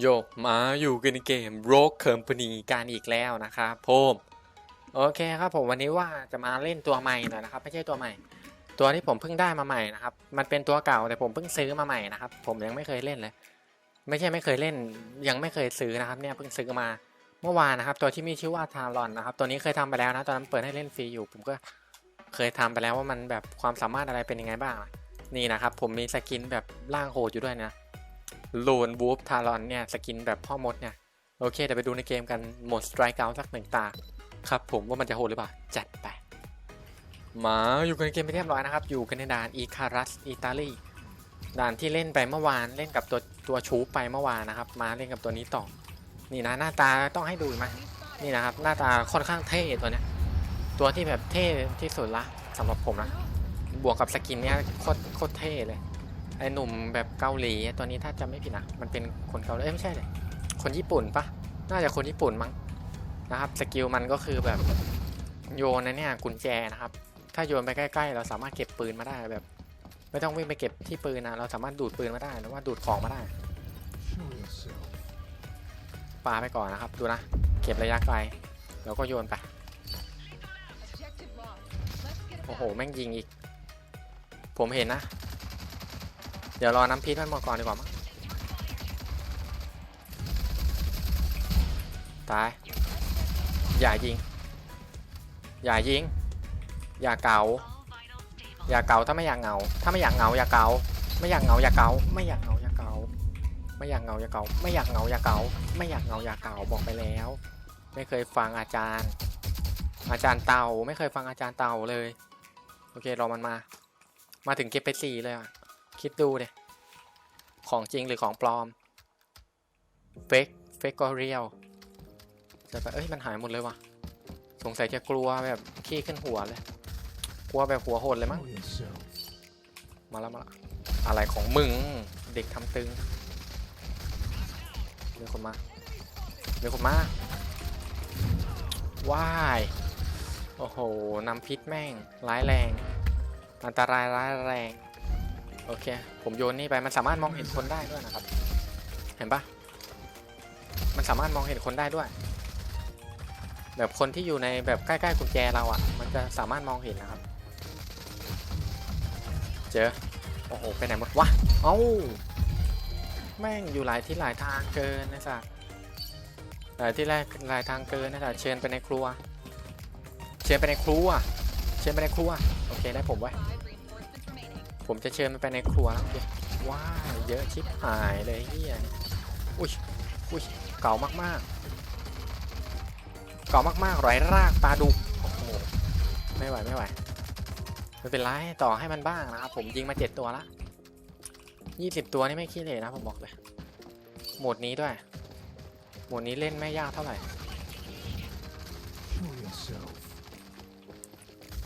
โยมาอยู่กันในเกม Rogue Company กันอีกแล้วนะครับผมโอเคครับผมวันนี้ว่าจะมาเล่นตัวใหม่หน่อยนะครับ ไม่ใช่ตัวใหม่ ตัวที่ผมเพิ่งได้มาใหม่นะครับ มันเป็นตัวเก่าแต่ผมเพิ่งซื้อมาใหม่นะครับ ผมยังไม่เคยเล่นเลย ไม่ใช่ไม่เคยเล่น ยังไม่เคยซื้อนะครับเนี่ยเพิ่งซื้อมาเมื่อวานนะครับ ตัวที่มีชื่อว่าทารอนนะครับ ตัวนี้เคยทำไปแล้วนะตอนนั้นเปิดให้เล่นฟรีอยู่ ผมก็เคยทำไปแล้วว่ามันแบบความสามารถอะไรเป็นยังไงบ้าง นี่นะครับ ผมมีสกินแบบล่างโหดอยู่ด้วยนะ ลูนบูฟทารอนเนี่ย สกินแบบพ่อมดเนี่ย โอเคเดี๋ยวไปดูในเกมกันหมดสไตร์เกาสักหนึ่งตา ครับผมว่ามันจะโหดหรือเปล่า จัดไป มาอยู่กันในเกมไปเรียบร้อยนะครับ อยู่กันในด่านอีคารัสอิตาลีด่านที่เล่นไปเมื่อวานเล่นกับตัวตัวชูไปเมื่อวานนะครับ มาเล่นกับตัวนี้ต่อ นี่นะหน้าตาต้องให้ดูไหมนี่นะครับ หน้าตาค่อนข้างเท่ตัวเนี้ยตัวที่แบบเท่ที่สุดละสำหรับผมนะบวกกับสกินเนี้ยโคตรโคตรเท่เลย ไอหนุ่มแบบเกาหลีตัวนี้ถ้าจำไม่ผิดนะมันเป็นคนเกาหลีเอ้ยไม่ใช่เลยคนญี่ปุ่นปะน่าจะคนญี่ปุ่นมั้งนะครับสกิลมันก็คือแบบโยนนะเนี่ยกุญแจนะครับ ถ้าโยนไปใกล้ๆ เราสามารถเก็บปืนมาได้แบบ ไม่ต้องวิ่งไปเก็บที่ปืนนะเราสามารถดูดปืนมาได้หรือว่าดูดของมาได้ปาไปก่อนนะครับ ดูนะ เก็บระยะไกลแล้วก็โยนไปโอ้โหแม่งยิงอีก ผมเห็นนะ เดี๋ยวรอน้ำพิษมันหมดก่อนดีกว่ามั้งตาย อย่ายิง อย่ายิง อย่าเกาอย่าเกาถ้าไม่อยากเหงา ถ้าไม่อยากเหงาอย่าเกาไม่อยากเหงาอย่าเกาไม่อยากเหงาอย่าเกาไม่อยากเหงาอย่าเกาไม่อยากเหงาอย่าเกาไม่อยากเหงาอย่าเกาบอกไปแล้ว ไม่เคยฟังอาจารย์ อาจารย์เต่าไม่เคยฟังอาจารย์เต่าเลย โอเครอมันมา มาถึงเก็บไปสี่เลยอะ คิดดูเดยของจริงหรือของปลอมเฟกเฟกก็เรียลจะไปเอ้ยมันหายหมดเลยว่ะ สงสัยจะกลัวแบบขี้ขึ้นหัวเลย กลัวแบบหัวโหดเลยมั้ง มาแล้วมาล้วอะไรของมึง เด็กทำตึงเรียกคนมาเรียกคนมาว้าย โอ้โห น้ำพิษแม่ง ร้ายแรง อันตรายร้ายแรง โอเค ผมโยนนี่ไป มันสามารถมองเห็นคนได้ด้วยนะครับ เห็นปะมันสามารถมองเห็นคนได้ด้วย แบบคนที่อยู่ในแบบใกล้ๆกุญแจเราอะ่ะ มันจะสามารถมองเห็นนะครับ เจอ โอ้โห ไปไหนหมดวะ เอ้า แม่งอยู่หลายที่หลายทางเกินนะสัสหลายที่แรกหลายทางเกินนะสัสเชิญไปในครัว เชิญไปในครัว เชิญไปในครัว โอเคได้ผมไว้ ผมจะเชิญมันไปในครัวแล้วโอเคว้าเยอะชิบหายเลยเฮียอุ้ยอุ้ยเก่ามากๆ เก่ามากๆร้อยรากปลาดุกโอ้โหไม่ไหวไม่ไหวไม่เป็นไรต่อให้มันบ้างนะครับผมยิงมาเจ็ดตัวละยี่สิบตัวนี่ไม่ขี้เลยนะผมบอกเลยโหมดนี้ด้วยโหมดนี้เล่นไม่ยากเท่าไหร่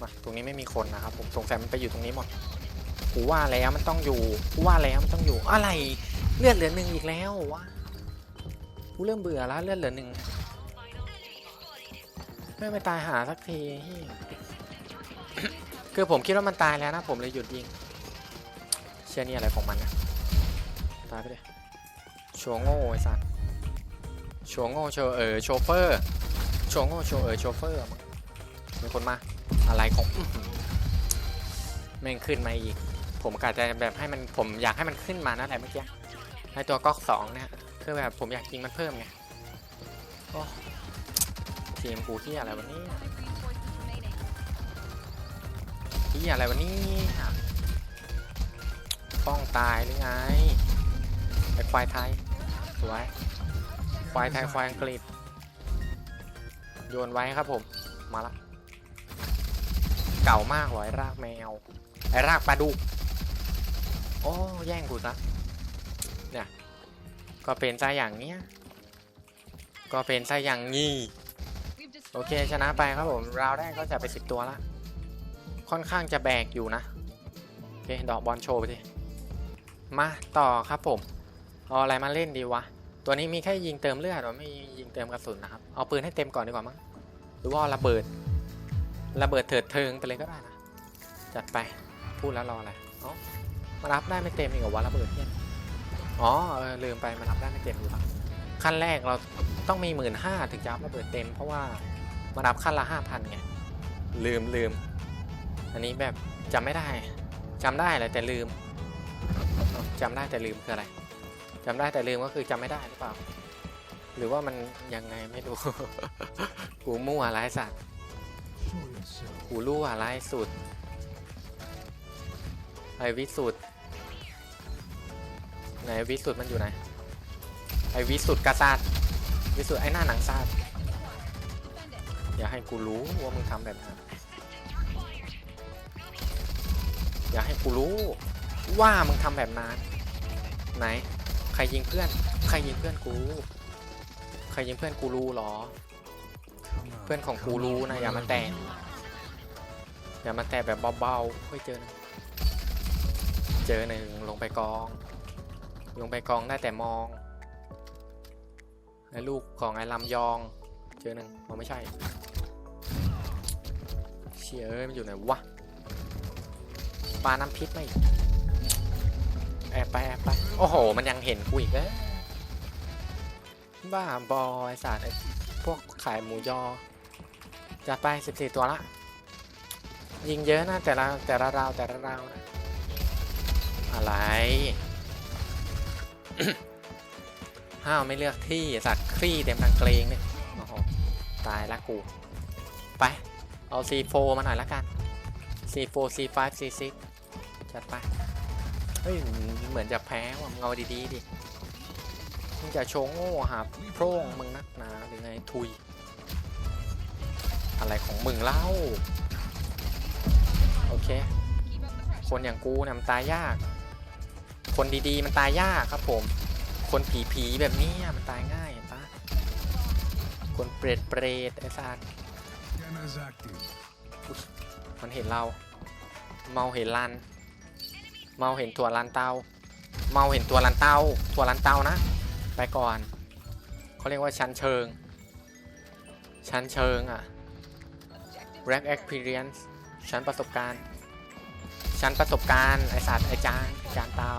มาตรงนี้ไม่มีคนนะครับผมสงสัยมันไปอยู่ตรงนี้หมด กูว่าแล้วมันต้องอยู่กูว่าแล้วมันต้องอยู่อะไรเลือดเหลือหนึ่งอีกแล้ววะกูเริ่มเบื่อแล้วเลือดเหลือหนึ่งไม่ไปตายหาสักทีคือผมคิดว่ามันตายแล้วนะ ผมเลยหยุดยิง เชื่อนี่อะไรของมันนะตายไปเลยโชว์โง่ไอ้สัตว์โชว์โง่โชว์เออโชเฟอร์โชว์โง่โชว์เออโชเฟอร์มีคนมาอะไรของแม่งขึ้นมาอีก ผมกะจะแบบให้มันผมอยากให้มันขึ้นมานั่นแหละเมื่อกี้ไอตัวก๊อกสองเนี่ยคือแบบผมอยากยิงมันเพิ่มไงโอ้ทีมกูที่อะไรวันนี้ที่อะไรวันนี้ป้องตายหรือไงไอควายไทยสวยควายไทยควายอังกฤษโยนไว้ครับผมมาละเก่ามากหรอไอรากแมวไอรากปลาดุก โอ้แย่งกูซะเนี่ยก็เป็นซะอย่างเนี้ยก็เป็นซะอย่างงี้โอเคชนะไปครับผมราวแรกก็จะไปสิบตัวละค่อนข้างจะแบกอยู่นะโอเคดอกบอลโชว์ไปทีมาต่อครับผมเอาอะไรมาเล่นดีวะตัวนี้มีแค่ยิงเติมเลือดหรอไม่ยิงเติมกระสุนนะครับเอาปืนให้เต็มก่อนดีกว่ามั้งหรือว่าระเบิดระเบิดเถิดเทิงไปเลยก็ได้นะจัดไปพูดแล้วรออะไรอ๋อ มารับได้ไม่เต็มอีกเหรอวะระเบิดเนี่ยอ๋อเออลืมไปมารับได้ไม่เต็มอยู่ครับขั้นแรกเราต้องมีหมื่นห้าถึงจะระเบิดเต็ม เพราะว่ามันอัพขั้นละห้าพันไงลืมลืม อันนี้แบบจำไม่ได้จำได้แหละแต่ลืมเอ้าจำได้แต่ลืมคืออะไรจำได้แต่ลืมก็คือจำไม่ได้หรือเปล่า หรือว่ามันยังไงไม่รู้ กูมั่วอะไรสัตว์กูรู้อะไรสุดไอวิสุด ไหนวิสุดมันอยู่ไหน ไอวิสุดกษัตริย์วิสุดไอหน้าหนังซาดอย่าให้กูรู้ว่ามึงทำแบบนั้น อย่าให้กูรู้ว่ามึงทำแบบนั้น ไหน ใครยิงเพื่อน ใครยิงเพื่อนกู ใครยิงเพื่อนกูรู้เหรอ Come on. เพื่อนของกูรู้นะอย่ามาแตะอย่ามาแตะแบบเบาๆเฮ้ยเจอหนึ่งเจอหนึ่งลงไปกอง ลงไปกองได้แต่มองไอ้ลูกของไอ้ลำยอง เจอหนึ่งมันไม่ใช่ เชี่ยเอ้ยมันอยู่ไหนวะปลาน้ำพิษไหมแอบไปแอบไป โอ้โห มันยังเห็นกูอีกเอ้ยบ้าบอไอสัตว์ไอ้พวกขายหมูยอจัดไป 14 ตัวละ ยิงเยอะนะแต่ละแต่ละราวแต่ละราวนะอะไร ห้าวไม่เลือกที่สัตว์คลี่เต็มทางเกรงเนี่ยโอ้โหตายละกูไปเอา C4 มาหน่อยละกัน C4 C5 C6 จัดไปเฮ้ยเหมือนจะแพ้ว่ะมึงาดีๆดิมึงจะโชว์โง่หาโพร่งมึงนักหนาหรือไงทุย อะไรของมึงเล่า โอเค คนอย่างกูนี่ยมันตายยาก คนดีๆ มันตายยากครับผม คนผีๆแบบนี้มันตายง่ายนปะคนเปรตเปรตไอ้สัตว์มันเห็นเรา เมาเห็นลัน เมาเห็นตัวลันเตา เมาเห็นตัวลันเตาตัวลันเตานะ ไปก่อน เขาเรียกว่าชั้นเชิง ชั้นเชิงอะ Rack Experience ชั้นประสบการณ์ ชั้นประสบการณ์ ไอสัตว์ไอจานไอ้ จานเตา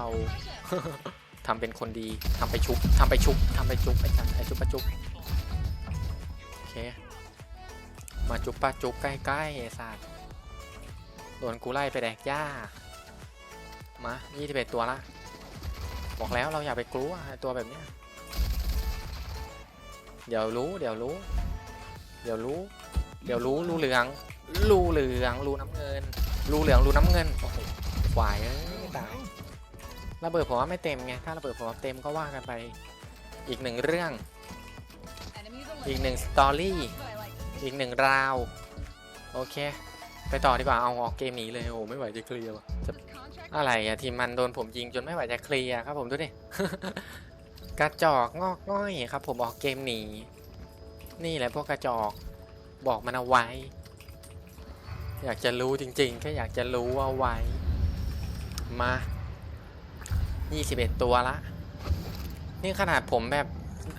ทำเป็นคนดีทำไปชุบทำไปชุบทำไปชุบไอจันไอชุบปะชุบโอเคมาจุบปะจุบใกล้ๆไอ้สัตว์โดนกูไล่ไปแดกหญ้ามา21ตัวละ บอกแล้วเราอย่าไปกลัวไอ้ตัวแบบเนี้ยเดี๋ยวรู้ เดี๋ยวรู้ เดี๋ยวรู้ เดี๋ยวรู้รู้เหลือง รู้เหลือง รู้น้ำเงิน รู้เหลือง รู้น้ำเงิน โอ้โหควายเอ้ยตาย ระเบิดผมว่าไม่เต็มไง ถ้าระเบิดผมว่าเต็มก็ว่ากันไปอีกหนึ่งเรื่อง อีกหนึ่งสตอรี่ อีกหนึ่งราว โอเค ไปต่อดีกว่า เอาออกเกมหนี้เลยโอ้โหไม่ไหวจะเคลียร์ว่ะจะอะไรอะทีมมันโดนผมยิงจนไม่ไหวจะเคลียร์ครับผมดูดิ กระจอกงอกง่อยครับ ผมออกเกมหนี นี่แหละพวกกระจอกบอกมันเอาไว้ อยากจะรู้จริงๆแค่อยากจะรู้เอาไว้ มา 21 ตัวละ นี่ขนาดผมแบบ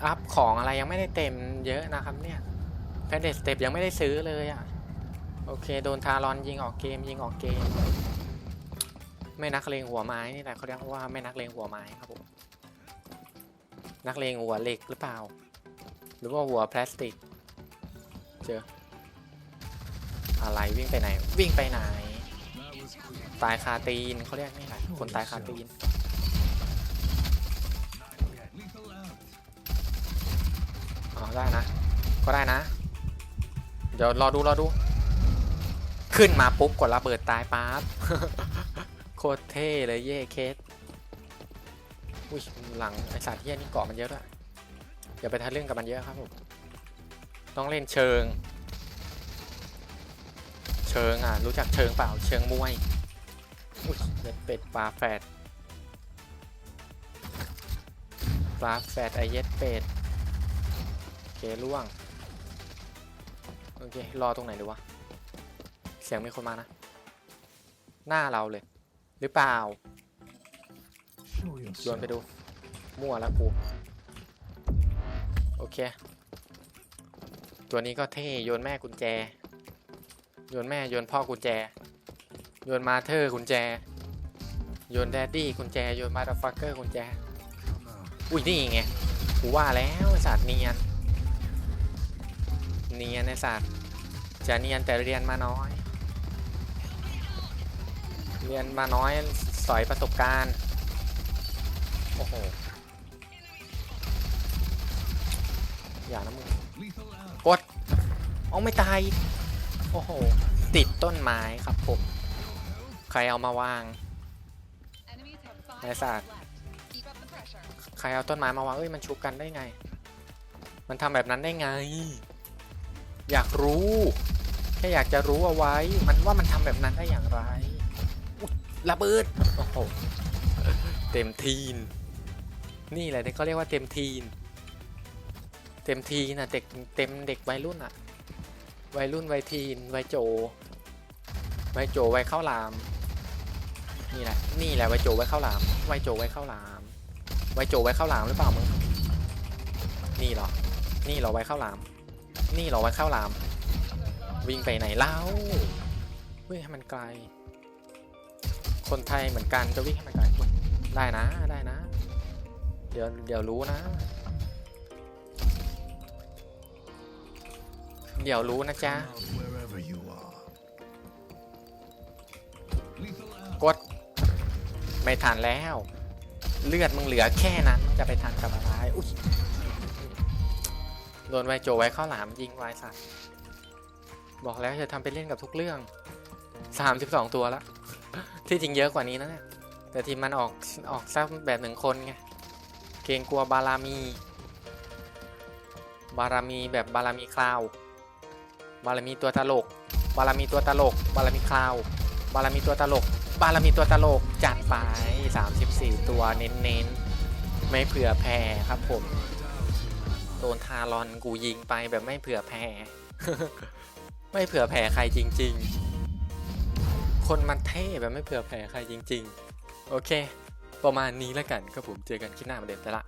อัพของอะไรยังไม่ได้เต็มเยอะนะครับเนี่ยแพดเดสเต็ปยังไม่ได้ซื้อเลยอะ่ะ โอเค โดนทารอนยิงออกเกมยิงออกเกม ไม่นักเลงหัวไม้นี่แหละเขาเรียกว่าไม่นักเลงหัวไม้ครับผม นักเลงหัวเหล็กหรือเปล่า หรือว่าหัวพลาสติก เจอ อะไรวิ่งไปไหน วิ่งไปไหน ตายคาตีนเขาเรียกนี่แหละคนตายคาตีน ได้นะ ก็ได้นะ เดี๋ยวรอดูรอดู ขึ้นมาปุ๊บกดระเบิดตายปั๊บโคตรเท่เลยเย่เคสอุ้ยหลังไอสัตว์เฮียนี่เกาะมันเยอะด้วยอย่าไปทะเลึ่องกับมันเยอะครับผมต้องเล่นเชิง เชิงอะรู้จักเชิงเปล่าเชิงมวยอุ้ยเย็ดเป็ดปลาแฝดปลาแฝดไอเย็ดเป็ด ล่วง โอเค รอตรงไหนดีวะ เสียงมีคนมานะ หน้าเราเลย หรือเปล่าโยนไปดู มั่วแล้วกู โอเค ตัวนี้ก็เท่โยนแม่กุญแจ โยนแม่โยนพ่อกุญแจ โยนมาเธอกุญแจ โยนแดดดี้กุญแจ โยนมาดฟักเกอร์กุญแจ อุ้ยนี่ไงกูว่าแล้วสัตว์เนียน เนียนไอ้สัตว์จะเนียนแต่เรียนมาน้อย เรียนมาน้อยสอยประสบการณ์ โอ้โห อย่านะมึงกดเอาไม่ตาย โอ้โห ติดต้นไม้ครับผม ใครเอามาวาง Enemies have five Nice lives art. left. Keep up the pressure. ใครเอาต้นไม้มาวางเอ้ยมันชุบกันได้ไง มันทำแบบนั้นได้ไง อยากรู้ แค่อยากจะรู้เอาไว้ มันว่ามันทำแบบนั้นได้อย่างไรระเบิดโอ้โหเต็มทีน นี่แหละที่เขาเรียกว่าเต็มทีน เต็มทีนะเด็กเต็มเด็กวัยรุ่นอะวัยรุ่นวัยทีนวัยโจวัยโจวัยข้าวหลาม นี่แหละ นี่แหละวัยโจวัยข้าวหลามวัยโจวัยข้าวหลามไว้โจไว้ข้าวหลามหรือเปล่ามึง นี่เหรอ นี่เหรอไว้ข้าวหลาม นี่เหรอไว้ข้าวหลาม วิ่งไปไหนเล่าวิ่งให้มันไกล คนไทยเหมือนกันจะวิ่งให้มันไกลได้นะได้นะ เดี๋ยวเดี๋ยวรู้นะ เดี๋ยวรู้นะจ๊ะกดไม่ทันแล้ว เลือดมึงเหลือแค่นั้นจะไปทันกับอะไรอุ๊ย โดนไวโจไว้ข้าหลามยิงไวสัตว์บอกแล้วจะทำไปเล่นกับทุกเรื่อง32ตัวล้วที่จริงเยอะกว่านี้นะเนี่ยแต่ทีมมันออกออกซักแบบหนึ่งคนไงเกรงกลัวบารามี บารามีแบบบารามีคลาวบารามีตัวตลก บารามีตัวตลก บารามีคลาวบารามีตัวตลก บารามีตัวตลก จัดไป 34 ตัวเน้นๆ ไม่เผื่อแผ่ครับผม ดนทารอนกูยิงไปแบบไม่เผื่อแผ่ไม่เผื่อแผ่ใครจริง ๆ คนมันเท่แบบไม่เผื่อแผ่ใครจริง ๆ โอเค ประมาณนี้แล้วกันครับผมเจอกันคลิปหน้าเหมาเดิมไปละ